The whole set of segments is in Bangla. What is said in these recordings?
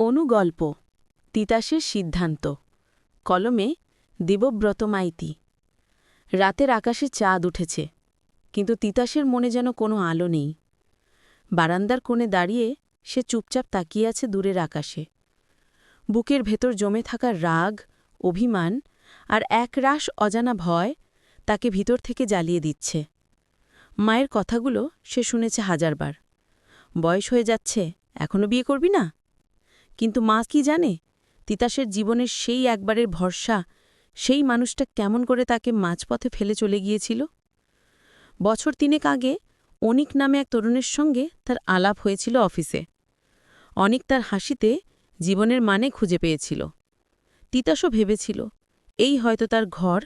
অনুগল্প, তিতাসের সিদ্ধান্ত, কলমে দেবব্রত মাইতি রাতের আকাশে চাঁদ উঠেছে, কিন্তু তিতাসের মনে যেন কোনো আলো নেই। বারান্দার কোণে দাঁড়িয়ে সে চুপচাপ তাকিয়ে আছে দূরের আকাশে। বুকের ভেতর জমে থাকা রাগ, অভিমান আর এক একরাশ অজানা ভয় তাকে ভিতর থেকে জ্বালিয়ে দিচ্ছে। মায়ের কথাগুলো সে শুনেছে হাজারবার। বয়স হয়ে যাচ্ছে, এখনও বিয়ে করবি না? কিন্তু মা কি জানে? তিতাসের জীবনের সেই একবারের ভরসা, সেই মানুষটা কেমন করে তাকে মাঝপথে ফেলে চলে গিয়েছিল? বছর তিনেক আগে অনিক নামে এক তরুণের সঙ্গে তার আলাপ হয়েছিল অফিসে। অনিক তার হাসিতে জীবনের মানে খুঁজে পেয়েছিল। তিতাসও ভেবেছিল, এই হয়তো তার ঘর,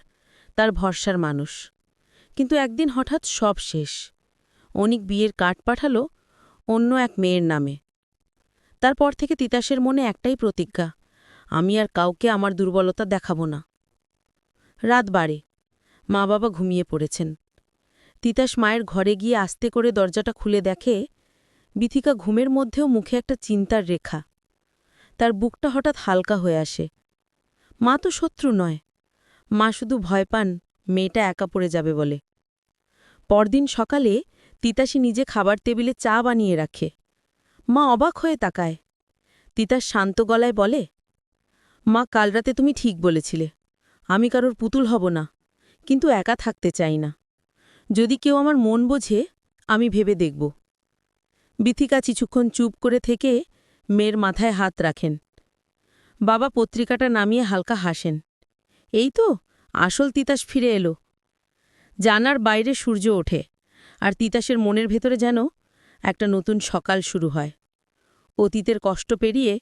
তার ভরসার মানুষ। কিন্তু একদিন হঠাৎ সব শেষ। অনিক বিয়ের কাঠ পাঠাল অন্য এক মেয়ের নামে। তারপর থেকে তিতাসের মনে একটাই প্রতিজ্ঞা, আমি আর কাউকে আমার দুর্বলতা দেখাব না। রাত বাড়ে মা বাবা ঘুমিয়ে পড়েছেন। তিতাস মায়ের ঘরে গিয়ে আস্তে করে দরজাটা খুলে দেখে বিথিকা ঘুমের মধ্যেও মুখে একটা চিন্তার রেখা। তার বুকটা হঠাৎ হালকা হয়ে আসে। মা তো শত্রু নয়, মা শুধু ভয় পান, মেয়েটা একা পড়ে যাবে বলে। পরদিন সকালে তিতাসী নিজে খাবার টেবিলে চা বানিয়ে রাখে। মা অবাক হয়ে তাকায়। তিতাস শান্ত গলায় বলে, মা, কাল রাতে তুমি ঠিক বলেছিলে। আমি কারোর পুতুল হব না, কিন্তু একা থাকতে চাই না। যদি কেউ আমার মন বোঝে, আমি ভেবে দেখব বিথিকা কিছুক্ষণ চুপ করে থেকে মেয়ের মাথায় হাত রাখেন। বাবা পত্রিকাটা নামিয়ে হালকা হাসেন। এই তো, আসল তিতাস ফিরে এলো। জানার বাইরে সূর্য ওঠে, আর তিতাসের মনের ভেতরে যেন একটা নতুন সকাল শুরু হয়। অতীতের কষ্ট পেরিয়ে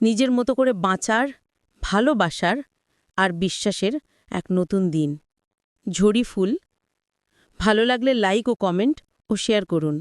নিজের মতো করে বাঁচার, ভালোবাসার আর বিশ্বাসের এক নতুন দিন। ঝড়ি ফুল। ভালো লাগলে লাইক ও কমেন্ট ও শেয়ার করুন।